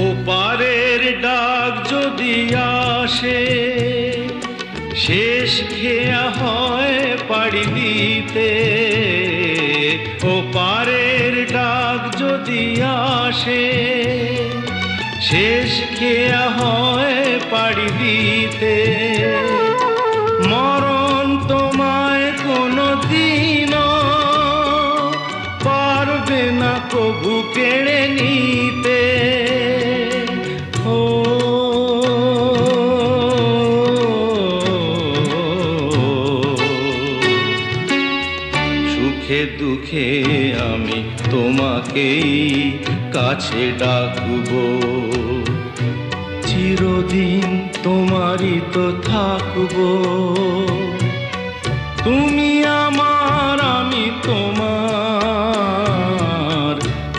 ওপারের ডাক যদি আসে, শেষ খেয়া হয় পাড়ি দিতে। ওপারের ডাক যদি আসে, শেষ খেয়া হয় পাড়ি দিতে। মরণ তোমায় কোনো দিনও পারবে না কবু কেড়ে নিতে সুখে দুঃখে আমি তোমাকেই কাছে ডাকবো। চিরদিন তোমারই তো থাকব। তুমি